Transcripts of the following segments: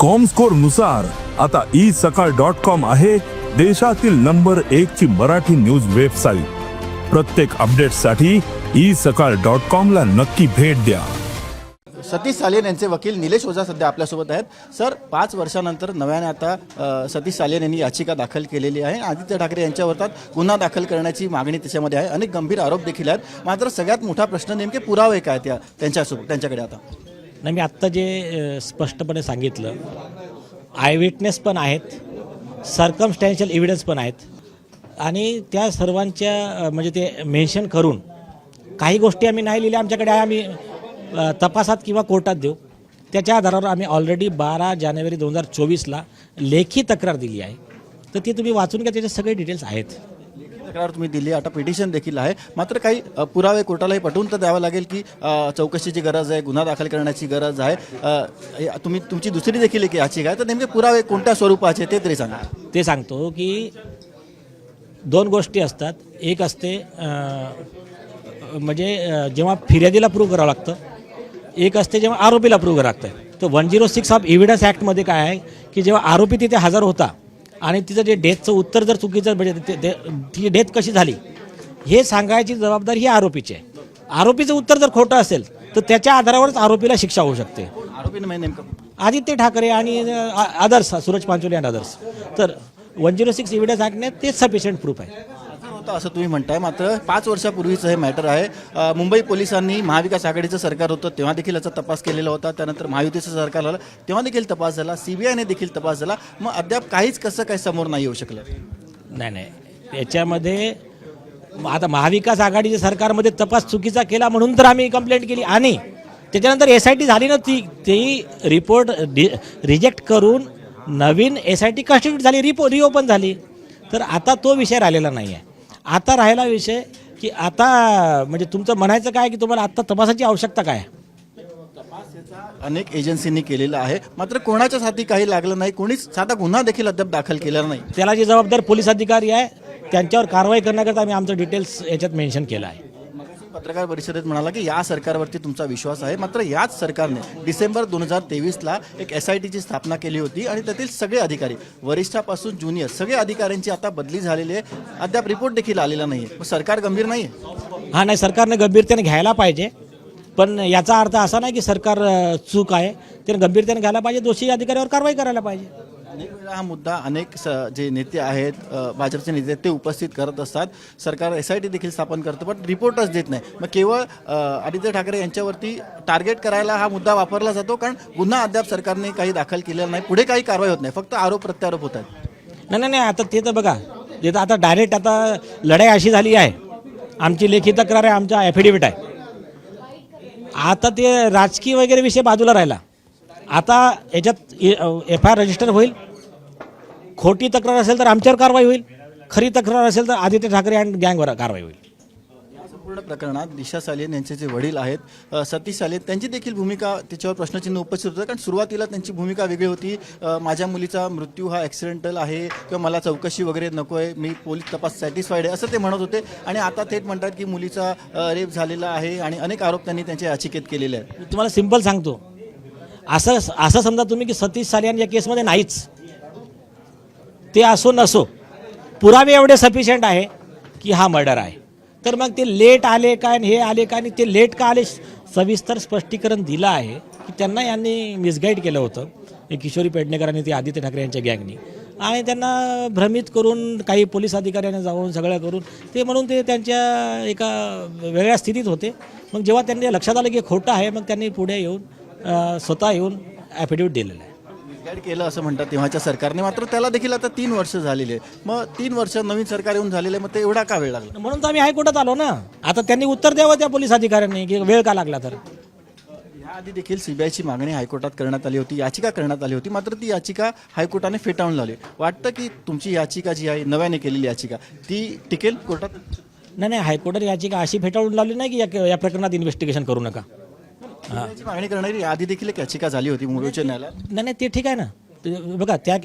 Com स्कोरनुसार आता E सकाळ dot com आहे देशातील नंबर एक ची मराठी न्यूज वेबसाईट प्रत्येक अपडेटसाठी ई सकाळ डॉट कॉम ला नक्की भेट द्या. सतीश सालेन यांचे वकील निलेश ओझा सध्या आपल्यासोबत आहेत. सर पाच वर्षानंतर नव्याने आता सतीश सालेन यांनी याचिका दाखल केलेली आहे. आदित्य ठाकरे यांच्यावरतात गुन्हा दाखल करण्याची मागणी त्याच्यामध्ये आहे. अनेक गंभीर आरोप देखील आहेत. मात्र सगळ्यात मोठा प्रश्न नेमके पुरावे काय त्या त्यांच्यासोबत त्यांच्याकडे आता? नाही मी आत्ता जे स्पष्टपणे सांगितलं आयविटनेस पण आहेत सर्कमस्टॅन्शियल एव्हिडन्स पण आहेत. आणि त्या सर्वांच्या म्हणजे ते मेन्शन करून काही गोष्टी आम्ही नाही लिहिल्या आमच्याकडे आहे आम्ही तपासात किंवा कोर्टात देऊ. त्याच्या आधारावर आम्ही ऑलरेडी बारा जानेवारी दोन हजार चोवीसला लेखी तक्रार दिली आहे. तर ती तुम्ही वाचून घ्या त्याचे सगळे डिटेल्स आहेत. तक्रार तुम्ही दिली आता पिटिशन देखील आहे. मात्र काही पुरावे कोर्टालाही पटवून तर द्यावं लागेल की चौकशीची गरज आहे गुन्हा दाखल करण्याची गरज आहे. तुम्ही तुमची दुसरी देखील एक याचिका आहे. तर नेमके पुरावे कोणत्या स्वरूपाचे ते तरी सांगा. ते सांगतो की दोन गोष्टी असतात. एक असते म्हणजे जेव्हा फिर्यादीला प्रूव्ह करावं लागतं. एक असते जेव्हा आरोपीला प्रूव्ह करावं लागतं. तर one zero six of evidence ॲक्टमध्ये काय आहे की जेव्हा आरोपी तिथे हजर होता आणि तिचं जे डेथचं उत्तर जर चुकीचं म्हणजे ते- ते- ती डेथ कशी झाली हे सांगायची जबाबदारी ही आरोपीची आहे. आरोपीचं उत्तर जर खोटं असेल तर त्याच्या आधारावरच आरोपीला शिक्षा होऊ शकते. आरोपी आदित्य ठाकरे आणि others Suraj Pancholi and others तर वन झिरो सिक्स एव्हिडन्स ॲक्टने तेच सफिशियंट प्रूफ आहे. होता असं तुम्ही म्हणताय. मात्र पाच वर्षापूर्वीचं हे मॅटर आहे. मुंबई पोलिसांनी महाविकास आघाडीचं सरकार होतं तेव्हा देखील याचा तपास केलेला होता. त्यानंतर महायुतीचं सरकार आलं तेव्हा देखील तपास झाला. सीबीआयने देखील तपास झाला. मग अद्याप काहीच कसं काय समोर नाही येऊ शकलं. नाही नाही. याच्यामध्ये आता महाविकास आघाडीच्या सरकारमध्ये तपास चुकीचा केला म्हणून तर आम्ही कंप्लेंट केली. आणि त्याच्यानंतर एस आय टी झाली ना ती ती रिपोर्ट रिजेक्ट करून नवीन एस आय टी कॉन्स्टिट्यूट झाली रिपो रिओपन झाली. तर आता तो विषय राहिलेला नाही आहे आता राहिला विषय की आता म्हणजे तुमचं म्हणायचं काय की तुम्हाला आत्ता तपासाची आवश्यकता काय? अनेक एजन्सींनी केलेलं आहे. मात्र कोणाच्या हाती काही लागलं नाही कोणीच साधा गुन्हा देखील अद्याप दाखल केलेला नाही. त्याला जे जबाबदार पोलीस अधिकारी आहे त्यांच्यावर कारवाई करण्याकरता आम्ही आमचं डिटेल्स याच्यात मेन्शन केलं आहे. पत्रकार परिषदेत म्हणाला की या सरकारवरती तुमचा विश्वास आहे. मात्र याच सरकारने डिसेंबर दोन हजार तेवीसला एक एस आय टीची स्थापना केली होती आणि त्यातील सगळे अधिकारी वरिष्ठापासून ज्युनियर सगळे अधिकाऱ्यांची आता बदली झालेली आहे. अद्याप रिपोर्ट देखील आलेला नाही आहे सरकार गंभीर नाही आहे हा नाही सरकारने गंभीरतेने घ्यायला पाहिजे. पण याचा अर्थ असा नाही की सरकार चूक आहे. त्याने गंभीरतेने घ्यायला पाहिजे दोषी अधिकाऱ्यावर कारवाई करायला पाहिजे. अनेक वेळा हा मुद्दा अनेक स जे नेते आहेत भाजपचे नेते ते उपस्थित करत असतात. सरकार एस आय टी देखील स्थापन करतं पण रिपोर्टच देत नाही. मग केवळ आदित्य ठाकरे यांच्यावरती टार्गेट करायला हा मुद्दा वापरला जातो कारण गुन्हा अद्याप सरकारने काही दाखल केलेला नाही. पुढे काही कारवाई होत नाही. फक्त आरोप प्रत्यारोप होत आहेत. नाही नाही नाही आता ते तर बघा. ते तर आता डायरेक्ट आता लढाई अशी झाली आहे. आमची लेखी तक्रार आहे आमचा ॲफिडेविट आहे. आता ते राजकीय वगैरे विषय बाजूला राहिला. आता याच्यात एफ आय आर रजिस्टर होईल. खोटी तक्रार असेल तर आमच्यावर कारवाई होईल. खरी तक्रार असेल तर आदित्य ठाकरे आणि गँगवर कारवाई होईल. या संपूर्ण प्रकरणात दिशा सालेन यांचे जे वडील आहेत सतीश सालेन त्यांची देखील भूमिका त्याच्यावर प्रश्नचिन्ह उपस्थित होतं. कारण सुरुवातीला त्यांची भूमिका वेगळी होती. माझ्या मुलीचा मृत्यू हा ॲक्सिडेंटल आहे किंवा मला चौकशी वगैरे नको आहे मी पोलीस तपास सॅटिस्फाईड आहे असं ते म्हणत होते. आणि आता थेट म्हणतात की मुलीचा रेप झालेला आहे आणि अनेक आरोप त्यांनी त्यांच्या याचिकेत केलेले आहेत. मी तुम्हाला सिंपल सांगतो. असं असं समजा तुम्ही की सतीश सालियान या केसमध्ये नाहीच. ते असो नसो पुरावे एवढे सफिशियंट आहे की हा मर्डर आहे. तर मग ते लेट आले काय हे आले काय आणि ते लेट का आले सविस्तर स्पष्टीकरण दिलं आहे की त्यांना यांनी मिसगाईड केलं होतं. किशोरी पेडणेकर आणि ते आदित्य ठाकरे यांच्या गँगनी. आणि त्यांना भ्रमित करून काही पोलीस अधिकाऱ्यांना जाऊन सगळं करून ते म्हणून ते त्यांच्या एका वेगळ्या स्थितीत होते. मग जेव्हा त्यांनी लक्षात आलं की खोटं आहे मग त्यांनी पुढे येऊन स्वतः येऊन ॲफिडेविट दिलेलं आहे. मिसगाईड केलं असं म्हणतात तेव्हाच्या सरकारने. मात्र त्याला देखील आता तीन वर्ष झालेली आहे मग तीन वर्ष नवीन सरकार येऊन झालेलं आहे मग ते एवढा का वेळ लागला? म्हणून तर आम्ही हायकोर्टात आलो ना. आता त्यांनी उत्तर द्यावं त्या पोलीस अधिकाऱ्यांनी की वेळ का लागला तर. याआधी देखील सीबीआयची मागणी हायकोर्टात करण्यात आली होती याचिका करण्यात आली होती. मात्र ती याचिका हायकोर्टाने फेटाळून लावली. वाटतं की तुमची याचिका जी आहे नव्याने केलेली याचिका ती टिकेल कोर्टात? नाही नाही हायकोर्टाने याचिका अशी फेटाळून लावली नाही की या- या प्रकरणात इन्व्हेस्टिगेशन करू नका. याची मागणी करणारी आधी देखील एक याचिका झाली होती मुंबई उच्च न्यायालयात. नाही नाही ते ठीक आहे ना. ते बघा त्या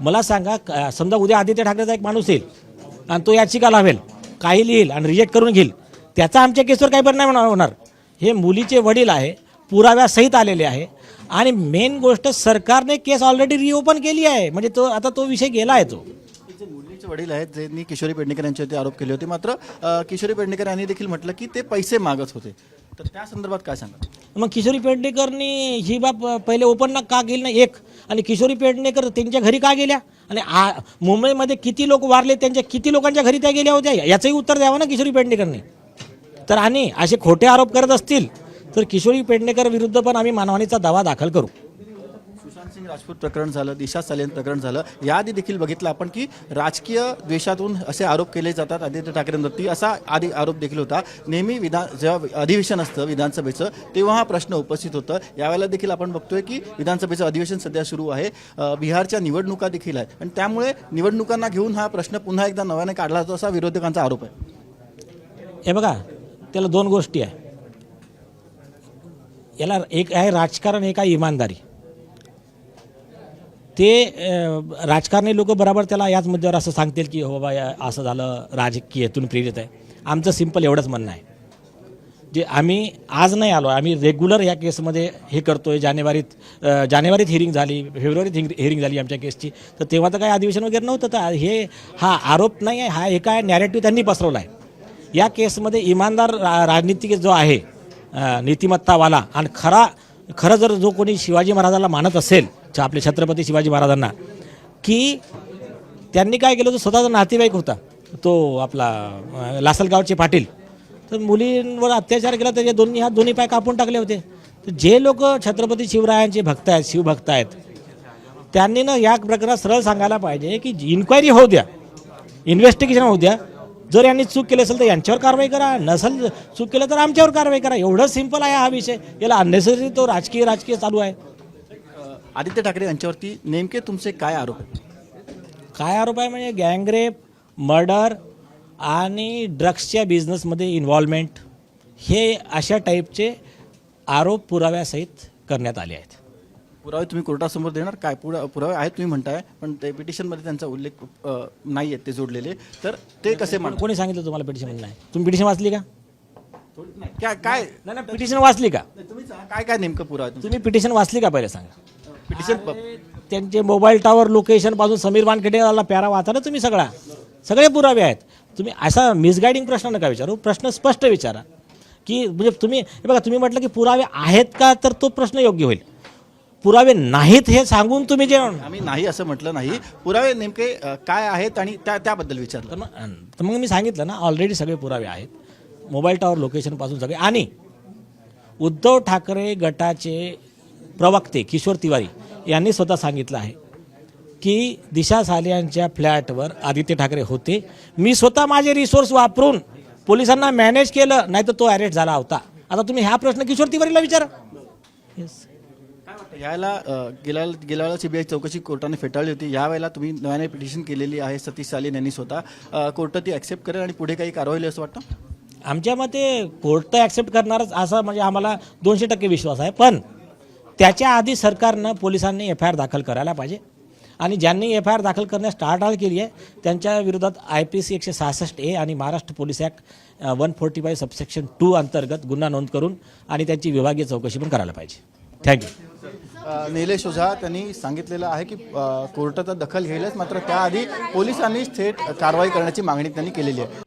मला सांगा क- समजा उद्या आदित्य ठाकरेचा एक माणूस येईल आणि तो याचिका लावेल काही लिहिल आणि रिजेक्ट करून घेईल त्याचा आमच्या केसवर काही परिणाम होणार- होणार? हे मुलीचे वडील आहे पुराव्यासहित आलेले आहे आणि मेन गोष्ट सरकारने केस ऑलरेडी रिओपन केली आहे. म्हणजे तो आता तो विषय गेला आहे तो. जे मुलीचे वडील आहेत ज्यांनी किशोरी पेडणेकर यांच्यावरती आरोप केले होते मात्र अ, किशोरी पेडणेकर यांनी देखील म्हटलं की ते पैसे मागत होते. तर त्या संदर्भात काय सांगा मग किशोरी पेडणेकरनी ही बाब पहिले ओपन ना का गेली नाही? एक. आणि किशोरी पेडणेकर त्यांच्या घरी का गेल्या? आणि आ मुंबईमध्ये किती लोक वारले त्यांच्या किती लोकांच्या घरी त्या गेल्या होत्या? याचंही उत्तर द्यावं ना किशोरी पेडणेकरनी. तर आणि असे खोटे आरोप करत असतील तर किशोरी पेडणेकर विरुद्ध पण आम्ही मानवानीचा दावा दाखल करू. सिंग राजपूत प्रकरण झालं दिशा सालेन प्रकरण झालं. याआधी देखील बघितलं आपण की राजकीय द्वेषातून असे आरोप केले जातात आदित्य ठाकरेंवरती. असा आधी आरोप देखील होता. नेहमी विधान जेव्हा अधिवेशन असतं विधानसभेचं तेव्हा हा प्रश्न उपस्थित होतं. यावेळेला देखील आपण बघतोय की विधानसभेचं अधिवेशन सध्या सुरू आहे. बिहारच्या निवडणुका देखील आहेत. आणि त्यामुळे निवडणुकांना घेऊन हा प्रश्न पुन्हा एकदा नव्याने काढला जातो असा विरोधकांचा आरोप आहे. हे बघा त्याला दोन गोष्टी आहे. याला एक आहे राजकारण एक आहे इमानदारी. ते राजकारणी लोक बराबर त्याला याच मुद्द्यावर असं सांगतील की हो बाबा या- असं झालं राजकीयतून प्रेरित आहे. आमचं सिंपल एवढंच म्हणणं आहे. जे आम्ही आज नाही आलो आम्ही रेग्युलर या केसमध्ये हे करतो आहे जानेवारीत जानेवारीत हिअरिंग झाली फेब्रुवारीत हिअरिंग झाली आमच्या केसची तर तेव्हा तर काही अधिवेशन वगैरे नव्हतं. तर हे हा आरोप नाही आहे हा एका नॅरेटिव्ह त्यांनी पसरवला आहे. या केसमध्ये इमानदार रा राजनीतिक जो आहे नीतिमत्तावाला आणि खरा खरं जर जो कोणी शिवाजी महाराजाला मानत असेल आपले छत्रपती शिवाजी महाराजांना की त्यांनी काय केलं तो स्वतःचा नातेवाईक होता. तो आपला लासलगावचे पाटील. तर मुलींवर अत्याचार केला त्याचे दोन्ही हात दोन्ही पाय कापून टाकले होते. तर जे लोक छत्रपती शिवरायांचे भक्त आहेत शिवभक्त आहेत त्यांनी ना या प्रकरणात सरळ सांगायला पाहिजे की इन्क्वायरी होऊ द्या. इन्व्हेस्टिगेशन होऊ द्या. जर यांनी चूक केली असेल तर यांच्यावर कारवाई करा. नसेल चूक केलं तर आमच्यावर कारवाई करा. एवढं सिंपल आहे हा विषय. याला अननेसेसरी तो राजकीय राजकीय चालू आहे. आदित्य ठाकरे यांच्यावरती नेमके तुमचे काय आरोप आहेत? काय आरोप आहे म्हणजे गँगरेप मर्डर आणि ड्रग्सच्या बिझनेसमध्ये इन्व्हॉल्वमेंट हे अशा टाईपचे आरोप पुराव्यासहित करण्यात आले आहेत. पुरावे तुम्ही कोर्टासमोर देणार काय पुरा पुरावे आहेत तुम्ही म्हणताय पण ते पिटिशनमध्ये त्यांचा उल्लेख अ, नाही आहेत ते जोडलेले. तर ते कसे म्हण कोणी सांगितलं तुम्हाला पिटिशन नाही? तुम्ही पिटिशन वाचली का? काय काय? नाही पिटिशन वाचली का? तुम्ही सांगा, काय काय नेमकं पुरावा तुम्ही पिटिशन वाचली का पहिले सांगा? पिटिशन त्यांचे मोबाईल टॉवर लोकेशनपासून समीर वानखेडेला प्यारा वाचा ना तुम्ही सगळा. सगळे पुरावे आहेत. तुम्ही असा मिसगायडिंग प्रश्न नका विचारू. प्रश्न स्पष्ट विचारा. की म्हणजे तुम्ही हे बघा तुम्ही म्हटलं की पुरावे आहेत का तर तो प्रश्न योग्य होईल. पुरावे नाहीत हे सांगून तुम्ही जे आम्ही नाही असं म्हटलं नाही. पुरावे नेमके काय आहेत आणि त्या त्याबद्दल विचारलं. तर मग मी सांगितलं ना ऑलरेडी सगळे पुरावे आहेत. मोबाईल टॉवर लोकेशनपासून सगळे आणि उद्धव ठाकरे गटाचे प्रवक्ते किशोर तिवारी यांनी स्वतः सांगितलं आहे की दिशा सालियांच्या फ्लॅटवर आदित्य ठाकरे होते. मी स्वतः माझे रिसोर्स वापरून पोलिसांना मॅनेज केलं नाही तर तो अरेस्ट झाला होता. आता तुम्ही हा प्रश्न किशोर तिवारीला विचारा. येस अ, गेल्या गेल्या वेळेला सीबीआय चौकशी कोर्टाने फेटाळली होती. यावेळेला तुम्ही नव्याने पिटिशन केलेली आहे सतीश सालीन यांनी स्वतः. कोर्ट ती ॲक्सेप्ट करेल आणि पुढे काही कारवाई होईल असं वाटतं? आमच्या मते कोर्ट तर ॲक्सेप्ट करणारच असा म्हणजे आम्हाला दोनशे टक्के विश्वास आहे. पण त्याच्या आधी सरकारनं पोलिसांनी एफ आय आर दाखल करायला पाहिजे. आणि ज्यांनी एफ आय आर दाखल करण्यास टाळाटाळ केली आहे त्यांच्या विरोधात आय पी सी एकशे सहासष्ट ए आणि Maharashtra police act one forty five subsection two अंतर्गत गुन्हा नोंद करून आणि त्यांची विभागीय चौकशी पण करायला पाहिजे. थँक्यू निलेश ओझा त्यांनी सांगितलेलं आहे की कोर्टाचा दखल घेईलच मात्र त्याआधी पोलिसांनी थेट कारवाई करण्याची मागणी त्यांनी केलेली आहे.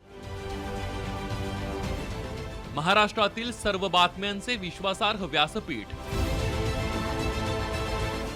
महाराष्ट्रातील सर्व बातम्यांचे विश्वासार्ह व्यासपीठ